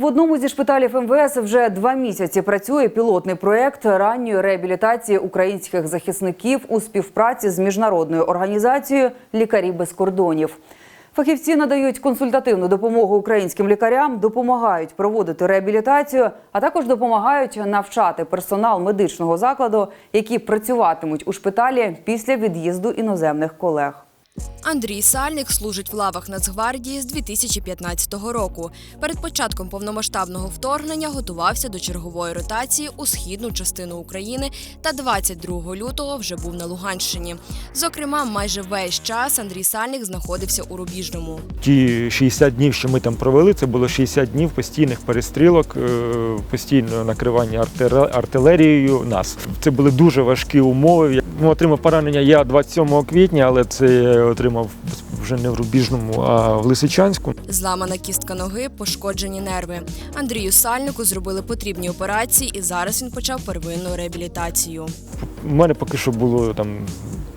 В одному зі шпиталів МВС вже два місяці працює пілотний проект ранньої реабілітації українських захисників у співпраці з міжнародною організацією Лікарі без кордонів. Фахівці надають консультативну допомогу українським лікарям, допомагають проводити реабілітацію, а також допомагають навчати персонал медичного закладу, які працюватимуть у шпиталі після від'їзду іноземних колег. Андрій Сальник служить в лавах Нацгвардії з 2015 року. Перед початком повномасштабного вторгнення готувався до чергової ротації у східну частину України та 22 лютого вже був на Луганщині. Зокрема, майже весь час Андрій Сальник знаходився у Рубіжному. Ті 60 днів, що ми там провели, це було 60 днів постійних перестрілок, е, постійного накривання артилерією нас. Це були дуже важкі умови. Я отримав поранення я 27 квітня, але це я отримав вже не в Рубіжному, а в Лисичанську. Зламана кістка ноги, пошкоджені нерви. Андрію Сальнику зробили потрібні операції, і зараз він почав первинну реабілітацію. У мене поки що було там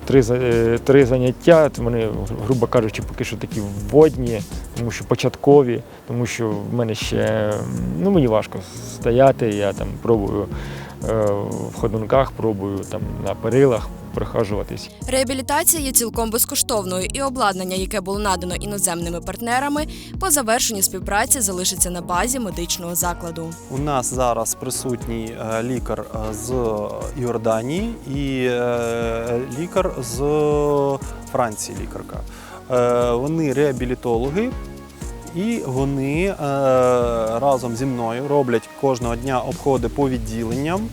три, е, три заняття. Вони, грубо кажучи, поки що такі вводні, тому що початкові, тому що в мене ще ну, мені важко стояти. Я там пробую е, в ходунках, пробую там на перилах прохажуватись. Реабілітація є цілком безкоштовною, і обладнання, яке було надано іноземними партнерами, по завершенні співпраці залишиться на базі медичного закладу. У нас зараз присутній е, лікар е, з Йорданії і е, лікар з Франції. Лікарка. Вони реабілітологи. І вони е, разом зі мною роблять кожного дня обходи по відділенням.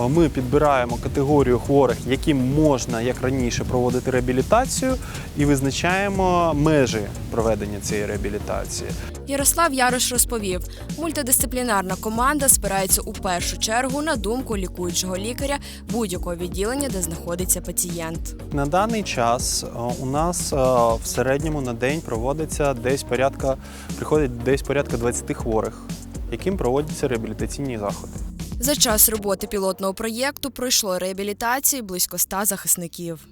Е, Ми підбираємо категорію хворих, яким можна як раніше проводити реабілітацію, і визначаємо межі проведення цієї реабілітації. Ярослав Ярош розповів, мультидисциплінарна команда спирається у першу чергу на думку лікуючого лікаря будь-якого відділення, де знаходиться пацієнт. На даний час е, у нас е, в середньому на день проводиться десь порядка, приходить десь порядка 20 хворих, яким проводяться реабілітаційні заходи. За час роботи пілотного проєкту пройшло реабілітацію близько ста захисників.